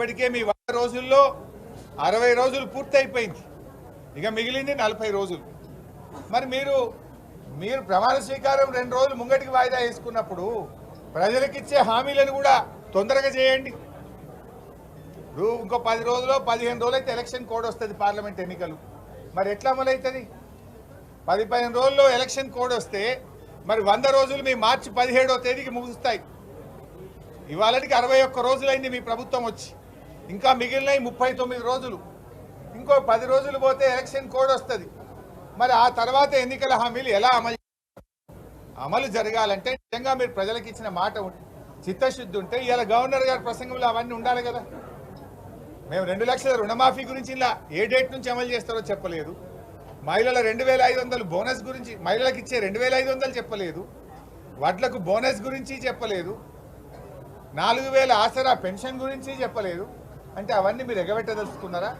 ఇప్పటికే మీ వంద రోజుల్లో అరవై రోజులు పూర్తయిపోయింది. ఇక మిగిలింది నలభై రోజులు. మరి మీరు మీరు ప్రమాణ స్వీకారం రెండు రోజులు ముంగటికి వాయిదా వేసుకున్నప్పుడు ప్రజలకిచ్చే హామీలను కూడా తొందరగా చేయండి. ఇప్పుడు ఇంకో పది రోజులు పదిహేను రోజులు అయితే ఎలక్షన్ కోడ్ వస్తుంది పార్లమెంట్ ఎన్నికలు. మరి ఎట్లా అమలవుతుంది? పది పదిహేను రోజుల్లో ఎలక్షన్ కోడ్ వస్తే మరి వంద రోజులు మీ మార్చి పదిహేడో తేదీకి ముగుస్తాయి. ఇవాళకి అరవై ఒక్క రోజులైంది మీ ప్రభుత్వం వచ్చి. ఇంకా మిగిలినవి ముప్పై తొమ్మిది రోజులు. ఇంకో పది రోజులు పోతే ఎలక్షన్ కోడ్ వస్తుంది. మరి ఆ తర్వాత ఎన్నికల హామీలు ఎలా అమలు అమలు జరగాలంటే నిజంగా మీరు ప్రజలకు ఇచ్చిన మాట చిత్తశుద్ధి ఉంటే ఇలా గవర్నర్ గారి ప్రసంగంలో అవన్నీ ఉండాలి కదా. మేము రెండు లక్షల రుణమాఫీ గురించి ఇలా ఏ డేట్ నుంచి అమలు చేస్తారో చెప్పలేదు. మహిళల రెండు వేల ఐదు వందలు బోనస్ గురించి మహిళలకు ఇచ్చే రెండు వేల ఐదు వందలు చెప్పలేదు. వడ్లకు బోనస్ గురించి చెప్పలేదు. నాలుగు వేల ఆసరా పెన్షన్ గురించి చెప్పలేదు. అంటే అవన్నీ మీరు ఎగబెట్టదలుచుకున్నారా?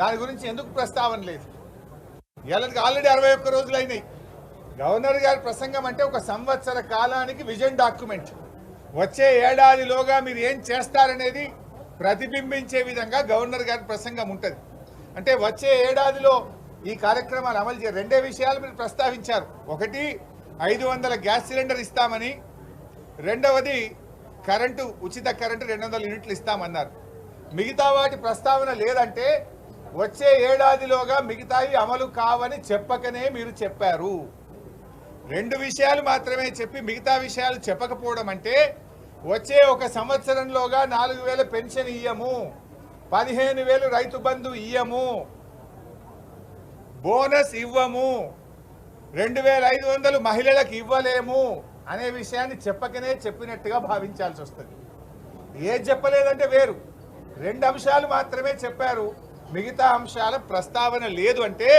దాని గురించి ఎందుకు ప్రస్తావన లేదు? ఇవాళకి ఆల్రెడీ అరవై ఒక్క రోజులు అయినాయి. గవర్నర్ గారి ప్రసంగం అంటే ఒక సంవత్సర కాలానికి విజన్ డాక్యుమెంట్. వచ్చే ఏడాదిలోగా మీరు ఏం చేస్తారనేది ప్రతిబింబించే విధంగా గవర్నర్ గారి ప్రసంగం ఉంటుంది. అంటే వచ్చే ఏడాదిలో ఈ కార్యక్రమాలు అమలు చే రెండే విషయాలు మీరు ప్రస్తావించారు. ఒకటి ఐదు వందల గ్యాస్ సిలిండర్ ఇస్తామని. రెండవది కరెంటు ఉచిత కరెంటు రెండు వందల యూనిట్లు ఇస్తామన్నారు. మిగతా వాటి ప్రస్తావన లేదంటే వచ్చే ఏడాదిలోగా మిగతావి అమలు కావని చెప్పకనే మీరు చెప్పారు. రెండు విషయాలు మాత్రమే చెప్పి మిగతా విషయాలు చెప్పకపోవడం అంటే వచ్చే ఒక సంవత్సరంలోగా నాలుగు వేల పెన్షన్ ఇయ్యము పదిహేను వేలు రైతు బంధు ఇయ్యము బోనస్ ఇవ్వము రెండు వేల ఐదు వందలు మహిళలకు ఇవ్వలేము అనే విషయాన్ని చెప్పకనే చెప్పినట్టుగా భావించాల్సి వస్తుంది. ఏది చెప్పలేదంటే వేరు. రెండు అంశాలు మాత్రమే చెప్పారు. మిగతా అంశాల ప్రస్తావన లేదు అంటే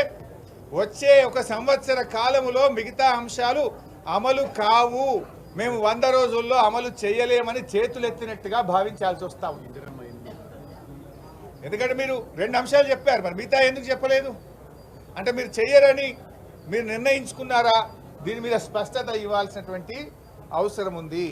వచ్చే ఒక సంవత్సర కాలములో మిగతా అంశాలు అమలు కావు. మేము వంద రోజుల్లో అమలు చేయలేమని చేతులెత్తినట్టుగా భావించాల్సి వస్తా ఉంది. ఎందుకంటే మీరు రెండు అంశాలు చెప్పారు. మరి మిగతా ఎందుకు చెప్పలేదు? అంటే మీరు చెయ్యరని మీరు నిర్ణయించుకున్నారా? దీని మీద స్పష్టత ఇవ్వాల్సినటువంటి అవసరం ఉంది.